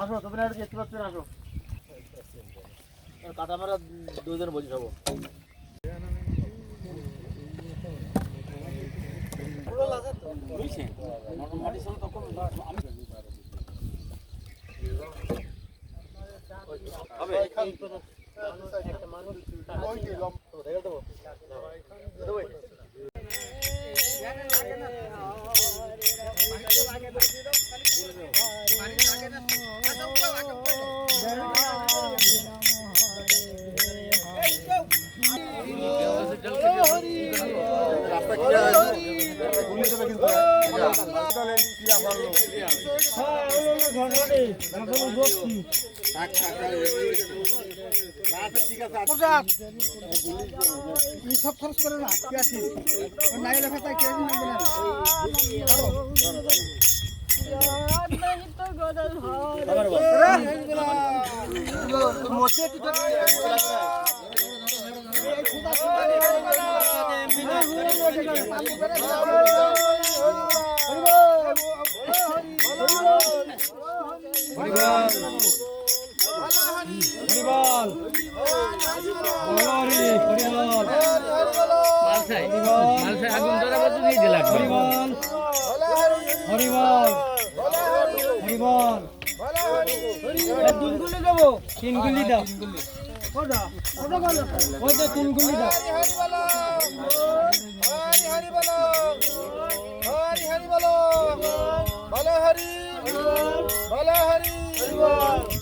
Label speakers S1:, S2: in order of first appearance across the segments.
S1: আসো তুমি একটু দেখতে পাচ্ছ আসো। কাটা মারা দুজন বসে খাব
S2: সব খরচ করে না কেয়াসি নাই লেখা তাই কেয়াসি নামবে না হরিবল হরিবল তিনগুলি দেবো। তিনগুলি দাও। ওই তো তিনগুলি দাও হরিবল হরিবল হরিবল হরিবল হরিবল হরি হরি বলো।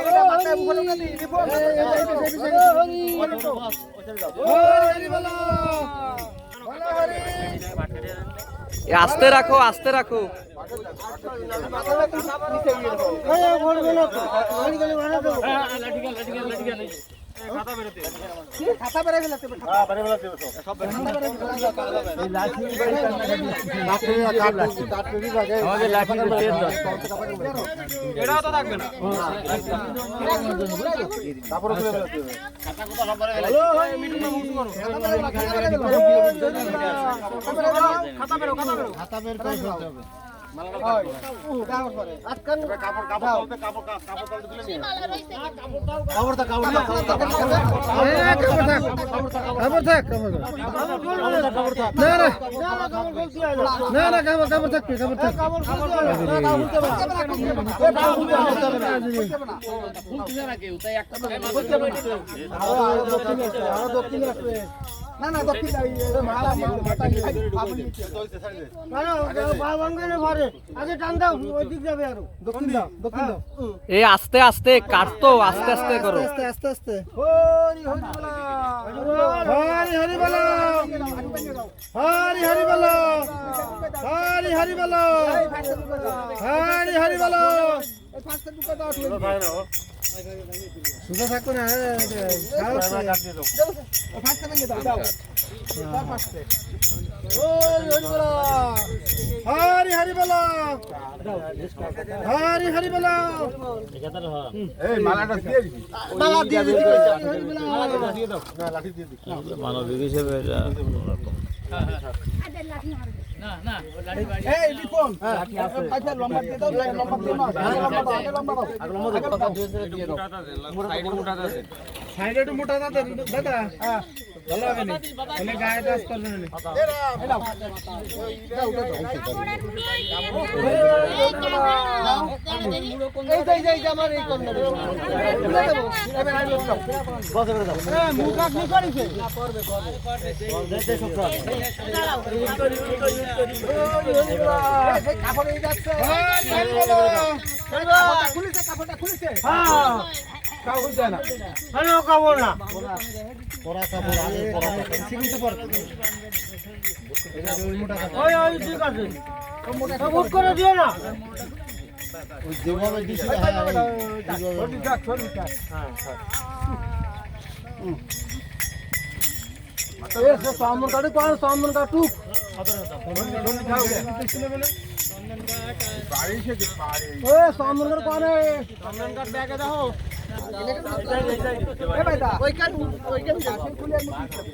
S2: এটা মাথায় মুখে না দিই রিপোর্ট হরি হরি বলো। বলো হরি
S3: এ আস্তে রাখো আস্তে রাখো।
S2: এই বড় বলো তো হরি গলি বানা দাও খাতা বেরে। ফেলাতে
S3: এটাও
S2: কাপড় থাক কাপড় না না না না কাপড় কাপড় থাকবে কাপড় থাক না না দক্ষিণ আগে টান দাও ওই যাবে আরও দক্ষিণ দাও দক্ষিণ দাও
S3: এই আস্তে আস্তে কাটতো আস্তে আস্তে করো
S2: আস্তে আস্তে আস্তে হরি হরি হরি বলো হরি হরি বলো হরি হরি বলো হরি হরি বলো সুধা থাকো না হরি হরি বলো হরি হরি বলো মালা দিয়ে দিবি দিয়ে দাও। দিয়ে লম্বা দাও সাইডে একটু মোটা দাদা দাদা। হ্যাঁ। ভালো হবে না? তাহলে গায়ে দাস করবে না? এই যাই যাই আমার এই কর্নারে তুলে দেবো এবার আগে দাও বস করে দাও হ্যাঁ মুখ আপনি করিছে? করবে করবে কাপড় এই যাচ্ছে খুলেছে কাপড়টা খুলেছে হ্যাঁ
S3: দেয় না
S1: না।
S3: সামন কাটে কোন সামন কাটু এ সামন কাট সামন কাট ব্যাগে দাও এ ভাই দা ওই কাট ওই কাট গাছের খুলে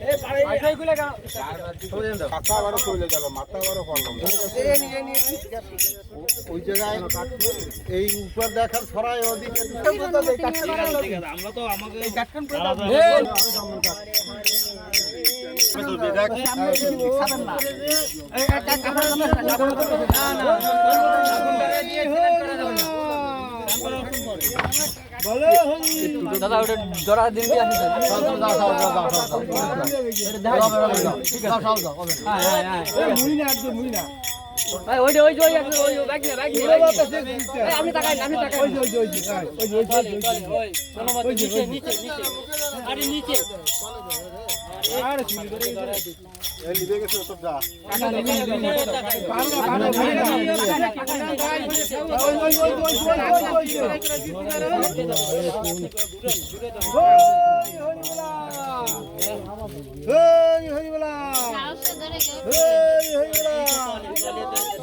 S3: এ পাড়াই খুলে গা
S4: মাথা আবারও
S5: দাদা ওটা জরা দিন দিয়ে আসি আপনি তাকাই আপনি তাকাই ওই ওই ওই ওই ওই নিচে নিচে নিচে আরে নিচে
S4: লিবে গেছে সব যা
S2: ওদিক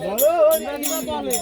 S2: তাকাও ওদিক তাকাও
S1: অনেক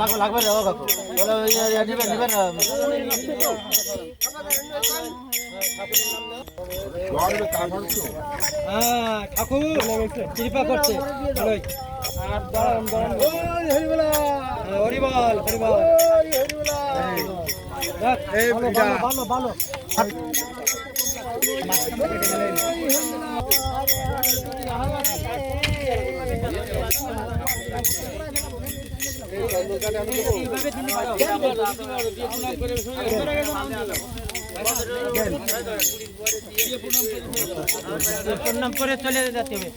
S1: লাগবে লাগবে রে কাকু বলে ওই নিবেন নিবেন
S3: কৃপা করছে আর দাঁড়ান দাঁড়ান এই ভালো ভালো প্রণাম করে চলে যেতে হবে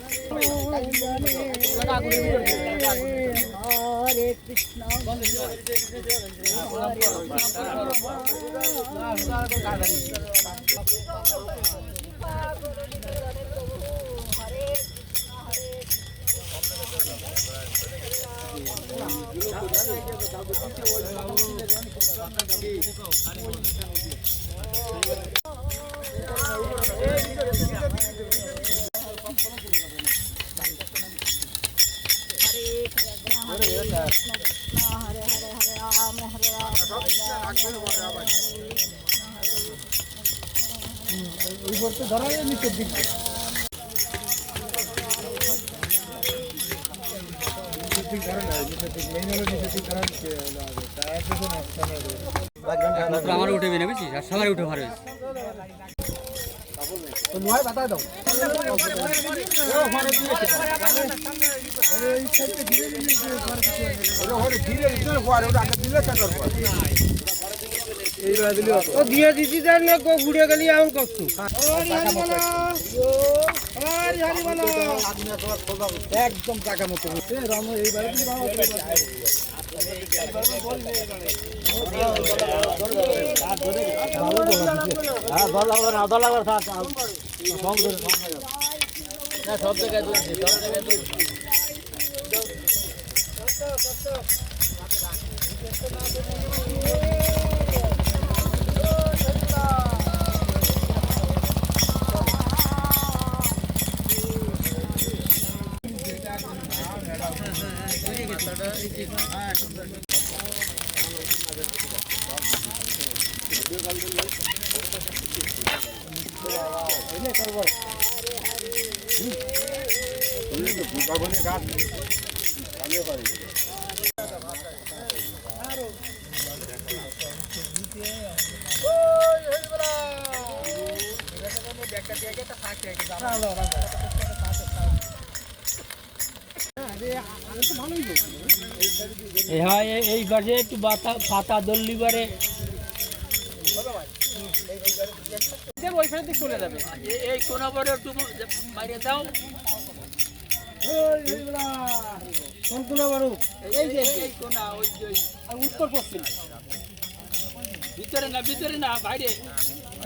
S3: ধরা নিচের দিকে।
S5: আমার উঠে বেনে বুঝছিস? আর সবার উঠে ভালো
S3: নয় বাতায় দাও। ও দিয়ে দিছি যার না কো ঘুরে গেলি এখন কষ্ট। একদম টাকা মতো। রাম এইবারে
S1: সব জায়গায় সব জায়গায়
S4: ভালোই
S3: হ্যাঁ এই- পাশে একটু বাতা পাতা দল্লি পারে। ওইখানে চলে যাবে। এই কোনা পরে একটু মারিয়ে দাও উত্তর পশ্চিম। ভিতরে না ভিতরে না বাইরে।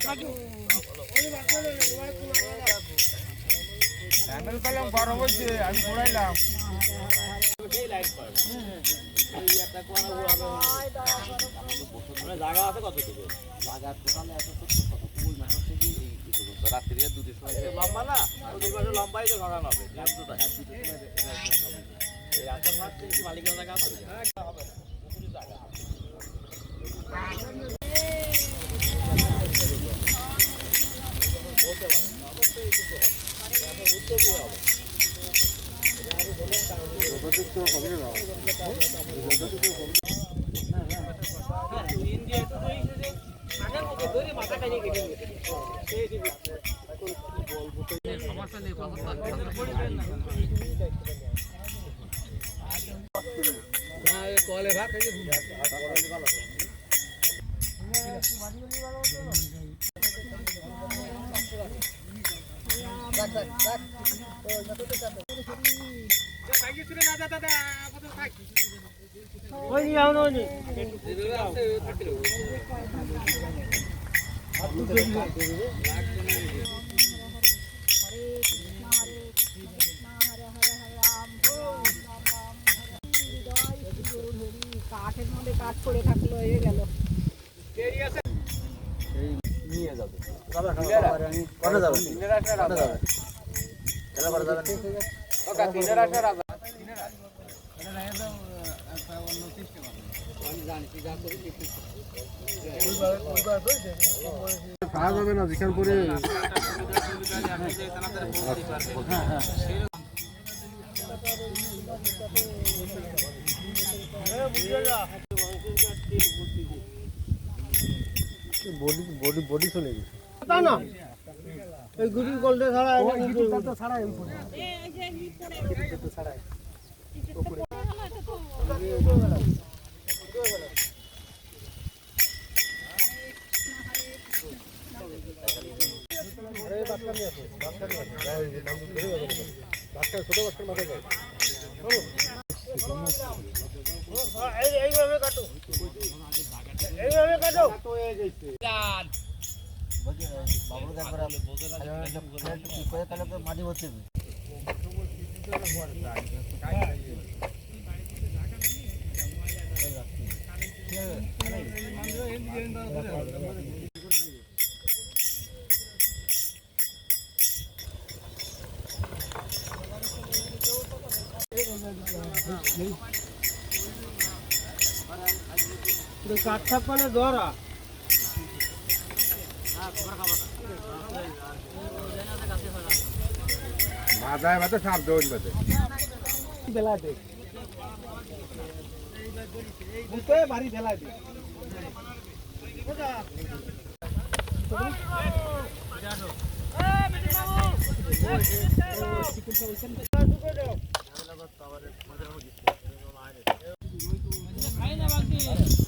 S3: একটু
S1: ওটা দিয়ে দিন
S4: জায়গা আছে কত থেকে জায়গা টোটাল থেকে এই রাত্রিরে সময় লম্বা না ওই পাশে লম্বাই তো ঘোরানো হবে এই মাঠ থেকে মালিকের জায়গা আছে পুকুরের জায়গা
S1: ওই নিয়ে
S6: কাঠের মধ্যে কাঠ পড়ে থাকল হয়ে গেল
S4: নিয়ে যাবে? কবে যাবে কবে যাবে?
S7: যাবে না। যেখান করে বডি বডি বডি চলে গেছে।
S1: তা না এই গুটি কলটা ছাড়া তো ছাড়া এইভাবে কাটো। এইভাবে কাটো।
S4: বাবুর একবার করে মাটি হচ্ছে
S1: কাঠ ছাপ্পানে ধরা।
S7: মাথায় মাথায় সাপ দৌড় বেঁধে
S1: বেলাতে বুঝতে বাড়ি ফেলাতে
S3: সবাই
S4: আরে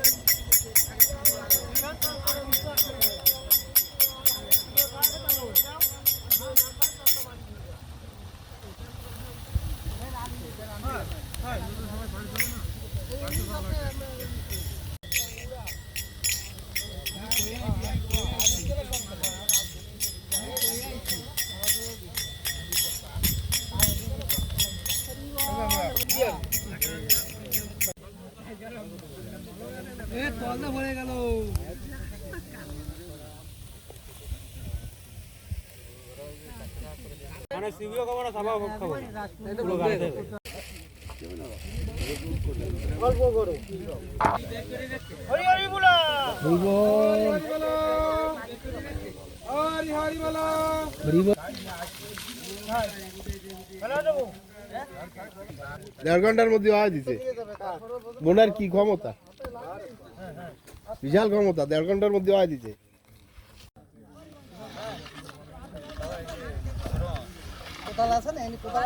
S7: দেড় ঘণ্টার মধ্যে হয় দিছে। বোনার কি ক্ষমতা? বিশাল ক্ষমতা দেড় ঘণ্টার মধ্যে হয় দিছে।
S2: কোথাল আছে এনে কোথাল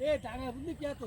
S2: এ টাঙ্গা বুঝলি কি আছে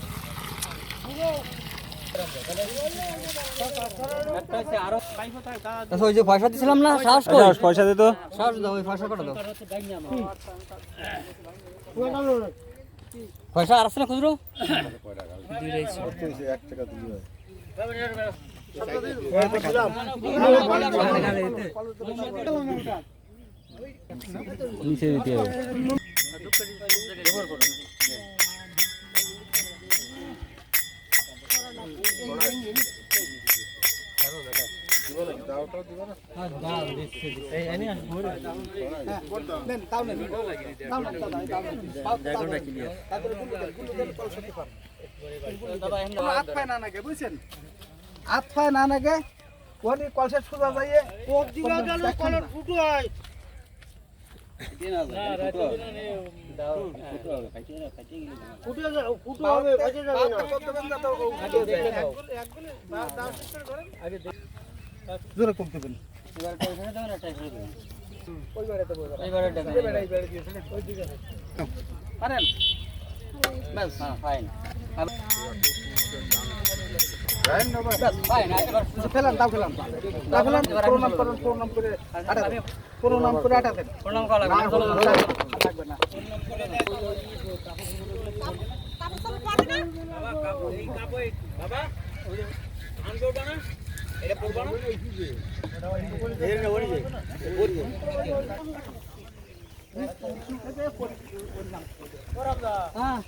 S2: ওই
S3: যে পয়সা দিছিলাম না সাহস কই? পয়সা দে তো। সাহস দাও ওই পয়সা কটা দাও। পয়সা আর আছে না খুচরো? নিচে দিতে হবে।
S2: বুঝছেন হাত পায় না নাগে কোনি কলসে সুদা যাইয়ে কোপ দিবা গেল কলর ফুটো হয় ফুটো পারেন
S3: ব্যাস হ্যাঁ ফাইন
S2: ফেলান। দাও ফেলান দাও ফেলান প্রণাম করুন প্রণাম করে প্রণাম করে আটা দেন
S3: প্রণাম করা
S2: লাগবে না
S3: হ্যাঁ